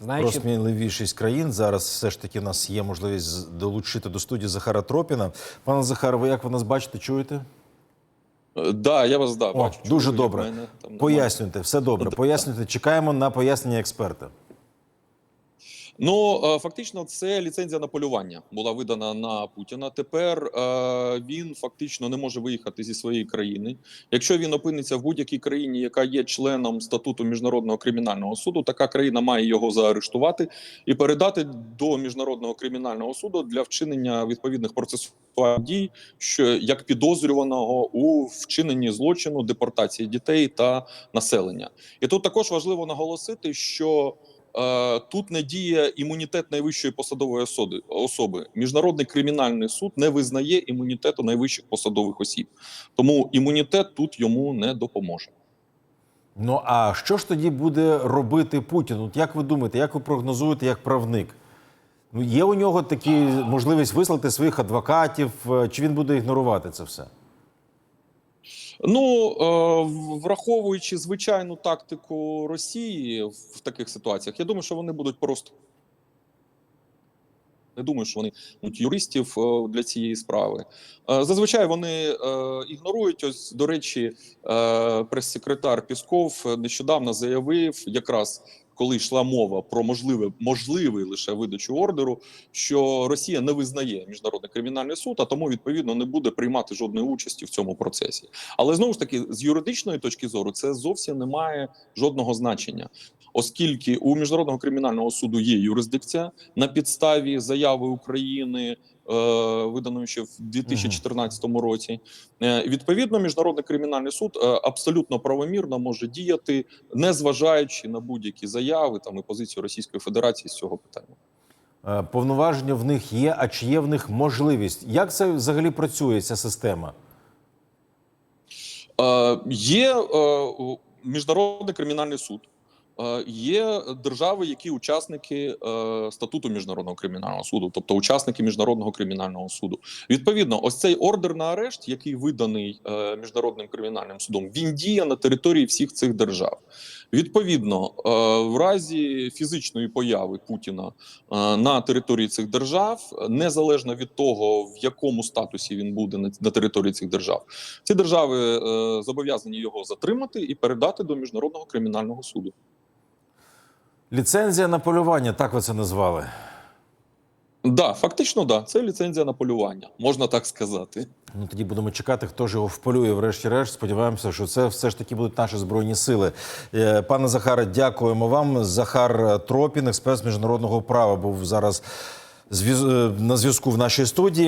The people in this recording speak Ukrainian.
Знаючи Про сміливішість країн зараз все ж таки у нас є можливість долучити до студії Захара Тропіна. Пане Захар, ви як ви нас бачите, чуєте? Е, Да, я вас да, О, бачу. дуже Чую, добре. мене там. Пояснюйте, все добре. Пояснюйте. Чекаємо на пояснення експерта. Ну е, фактично, це ліцензія на полювання була видана на Путіна. Тепер е, він фактично не може виїхати зі своєї країни. Якщо він опиниться в будь-якій країні, яка є членом статуту міжнародного кримінального суду, така країна має його заарештувати і передати до міжнародного кримінального суду для вчинення відповідних процесуальних дій, що як підозрюваного у вчиненні злочину, депортації дітей та населення. І тут також важливо наголосити, що Тут не діє імунітет найвищої посадової особи. особи. Міжнародний кримінальний суд не визнає імунітету найвищих посадових осіб, тому імунітет тут йому не допоможе. Ну а що ж тоді буде робити Путін? От як ви думаєте, як ви прогнозуєте як правник? Ну, є у нього такі можливість вислати своїх адвокатів, е, чи він буде ігнорувати це все? Ну е, враховуючи звичайну тактику Росії в таких ситуаціях, я думаю, що вони будуть просто. Не думаю, що вони юристів е, для цієї справи. Е, Зазвичай вони ігнорують. Ось, до речі, прес-секретар Пісков нещодавно заявив, якраз коли йшла мова про можливе можливий лише видачу ордеру, що Росія не визнає міжнародний кримінальний суд, а тому відповідно не буде приймати жодної участі в цьому процесі. Але знову ж таки, з юридичної точки зору, це зовсім не має жодного значення, оскільки у міжнародного кримінального суду є юрисдикція на підставі заяви України. Е, Виданої ще в 2014 році, Е, відповідно, міжнародний кримінальний суд е, абсолютно правомірно може діяти, не зважаючи на будь-які заяви там і позицію Російської Федерації з цього питання. Повноваження в них є, а чи є в них можливість? Як це взагалі працює ця система? Е, Є е, міжнародний кримінальний суд. Е, Є держави, які учасники е, статуту міжнародного кримінального суду, тобто учасники міжнародного кримінального суду. Відповідно, ось цей ордер на арешт, який виданий е, міжнародним кримінальним судом, він діє на території всіх цих держав. Відповідно, в разі фізичної появи Путіна на території цих держав, незалежно від того, в якому статусі він буде на, території цих держав, ці держави зобов'язані його затримати і передати до міжнародного кримінального суду. Ліцензія на полювання, так ви це назвали. Да, фактично, да, це ліцензія на полювання, можна так сказати. Ну тоді будемо чекати, хто ж його вполює. Врешті-решт. Сподіваємося, що це все ж таки будуть наші збройні сили. Е, Пане Захаре, дякуємо вам. Захар Тропін, експерт з міжнародного права, був зараз е, на зв'язку в нашій студії.